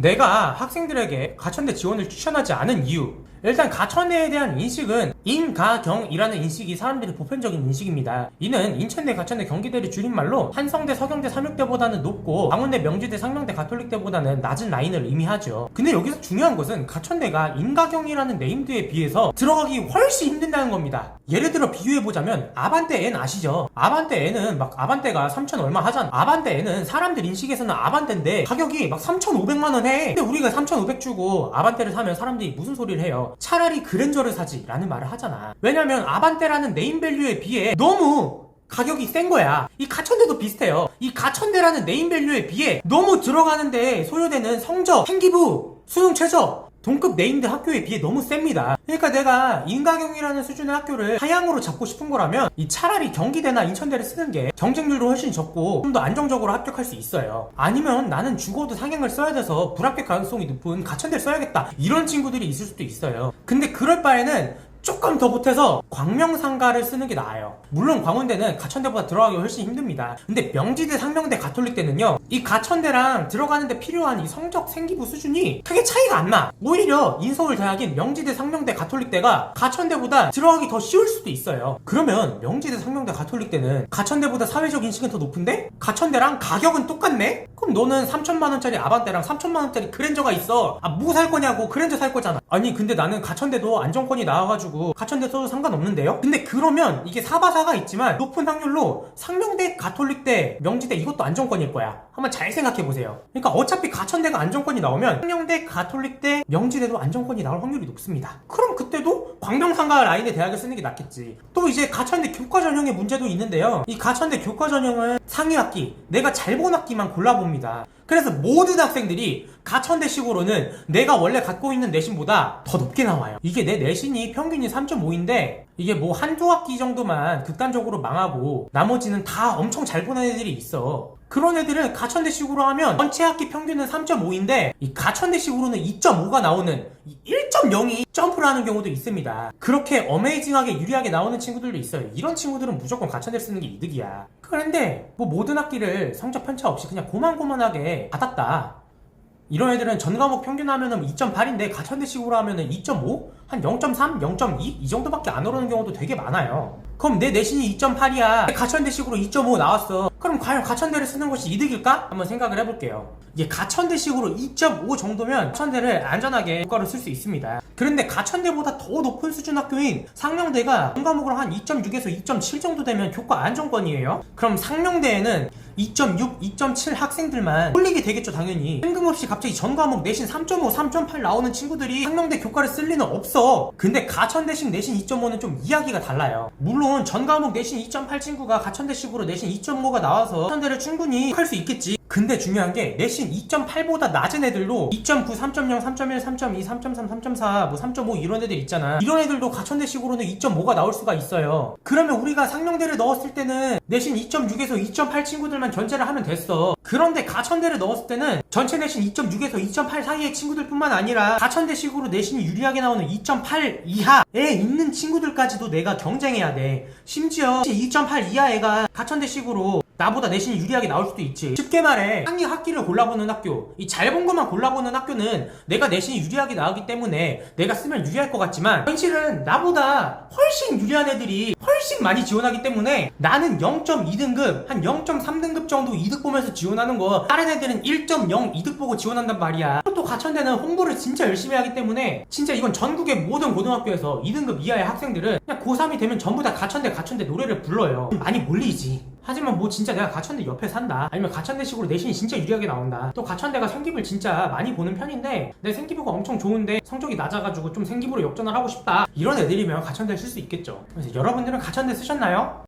내가 학생들에게 가천대 지원을 추천하지 않은 이유. 일단 가천대에 대한 인식은 인가경이라는 인식이 사람들의 보편적인 인식입니다. 이는 인천대, 가천대, 경기대를 줄임말로 한성대, 서경대, 삼육대보다는 높고 강원대, 명지대, 상명대, 가톨릭대보다는 낮은 라인을 의미하죠. 근데 여기서 중요한 것은 가천대가 인가경이라는 네임드에 비해서 들어가기 훨씬 힘든다는 겁니다. 예를 들어 비교해보자면 아반떼 N 아시죠? 아반떼 N은 막 아반떼가 3천 얼마 하잖아. 아반떼 N은 사람들 인식에서는 아반떼인데 가격이 막 3,500만원 해. 근데 우리가 3,500 주고 아반떼를 사면 사람들이 무슨 소리를 해요? 차라리 그랜저를 사지 라는 말을 하잖아. 왜냐면 아반떼라는 네임밸류에 비해 너무 가격이 센 거야. 이 가천대도 비슷해요. 이 가천대라는 네임밸류에 비해 너무 들어가는데 소요되는 성적, 생기부, 수능 최저, 동급 네임드 학교에 비해 너무 셉니다. 그러니까 내가 인가경이라는 수준의 학교를 하향으로 잡고 싶은 거라면 이 차라리 경기대나 인천대를 쓰는 게 경쟁률도 훨씬 적고 좀 더 안정적으로 합격할 수 있어요. 아니면 나는 죽어도 상향을 써야 돼서 불합격 가능성이 높은 가천대를 써야겠다. 이런 친구들이 있을 수도 있어요. 근데 그럴 바에는 조금 더 보태서 광명상가를 쓰는 게 나아요. 물론 광운대는 가천대보다 들어가기 훨씬 힘듭니다. 근데 명지대, 상명대, 가톨릭 대는요. 이 가천대랑 들어가는데 필요한 이 성적 생기부 수준이 크게 차이가 안 나. 오히려 인서울 대학인 명지대, 상명대, 가톨릭대가 가천대보다 들어가기 더 쉬울 수도 있어요. 그러면 명지대, 상명대, 가톨릭대는 가천대보다 사회적 인식은 더 높은데 가천대랑 가격은 똑같네? 그럼 너는 3천만 원짜리 아반떼랑 3천만 원짜리 그랜저가 있어. 아 뭐 살 거냐고 그랜저 살 거잖아. 아니 근데 나는 가천대도 안정권이 나와가지고 가천대 써도 상관없는데요? 근데 그러면 이게 사바사가 있지만 높은 확률로 상명대, 가톨릭대, 명지대 이것도 안정권일 거야. 한번 잘 생각해 보세요. 그러니까 어차피 가천대가 안정권이 나오면 상명대, 가톨릭대, 명지대도 안정권이 나올 확률이 높습니다. 그럼 그때도 광명상가 라인의 대학을 쓰는 게 낫겠지. 또 이제 가천대 교과 전형의 문제도 있는데요. 이 가천대 교과 전형은 상위 학기, 내가 잘 본 학기만 골라봅니다. 그래서 모든 학생들이 가천대식으로는 내가 원래 갖고 있는 내신보다 더 높게 나와요. 이게 내 내신이 평균이 3.5인데 이게 뭐 한두 학기 정도만 극단적으로 망하고 나머지는 다 엄청 잘 보는 애들이 있어. 그런 애들은 가천대식으로 하면 전체 학기 평균은 3.5인데 이 가천대식으로는 2.5가 나오는 1.0이 점프를 하는 경우도 있습니다. 그렇게 어메이징하게 유리하게 나오는 친구들도 있어요. 이런 친구들은 무조건 가천대를 쓰는 게 이득이야. 그런데 뭐 모든 학기를 성적 편차 없이 그냥 고만고만하게 받았다. 이런 애들은 전 과목 평균 하면은 2.8인데 가천대식으로 하면은 2.5? 한 0.3? 0.2? 이 정도밖에 안 오르는 경우도 되게 많아요. 그럼 내 내신이 2.8이야. 가천대식으로 2.5 나왔어. 그럼 과연 가천대를 쓰는 것이 이득일까? 한번 생각을 해볼게요. 이게 가천대식으로 2.5 정도면 가천대를 안전하게 교과로 쓸수 있습니다. 그런데 가천대보다 더 높은 수준 학교인 상명대가 전 과목으로 한 2.6에서 2.7 정도 되면 교과 안정권이에요. 그럼 상명대에는 2.6, 2.7 학생들만 홀리게 되겠죠 당연히 뜬금없이 갑자기 전 과목 내신 3.5, 3.8 나오는 친구들이 상명대 교과를 쓸 리는 없어 근데 가천대식 내신 2.5는 좀 이야기가 달라요 물론 전 과목 내신 2.8 친구가 가천대식으로 내신 2.5가 나 와서 가천대를 충분히 할 수 있겠지 근데 중요한 게 내신 2.8보다 낮은 애들도 2.9, 3.0, 3.1, 3.2, 3.3, 3.4, 뭐 3.5 이런 애들 있잖아. 이런 애들도 가천대식으로는 2.5가 나올 수가 있어요. 그러면 우리가 상명대를 넣었을 때는 내신 2.6에서 2.8 친구들만 견제를 하면 됐어. 그런데 가천대를 넣었을 때는 전체 내신 2.6에서 2.8 사이의 친구들뿐만 아니라 가천대식으로 내신이 유리하게 나오는 2.8 이하에 있는 친구들까지도 내가 경쟁해야 돼. 심지어 2.8 이하 애가 가천대식으로 나보다 내신이 유리하게 나올 수도 있지. 쉽게 말해 상위 학기를 골라보는 학교, 이 잘 본 것만 골라보는 학교는 내가 내신이 유리하게 나오기 때문에 내가 쓰면 유리할 것 같지만 현실은 나보다 훨씬 유리한 애들이 훨씬 많이 지원하기 때문에 나는 0.2등급, 한 0.3등급 정도 이득 보면서 지원하는 거 다른 애들은 1.0 이득 보고 지원한단 말이야. 또 가천대는 홍보를 진짜 열심히 하기 때문에 진짜 이건 전국의 모든 고등학교에서 2등급 이하의 학생들은 그냥 고3이 되면 전부 다 가천대 가천대 노래를 불러요. 많이 몰리지. 하지만 뭐 진짜 내가 가천대 옆에 산다. 아니면 가천대식으로 내신이 진짜 유리하게 나온다. 또 가천대가 생기부를 진짜 많이 보는 편인데 내 생기부가 엄청 좋은데 성적이 낮아가지고 좀 생기부로 역전을 하고 싶다. 이런 애들이면 가천대를 쓸수 있겠죠. 그래서 여러분들은 가천대 쓰셨나요?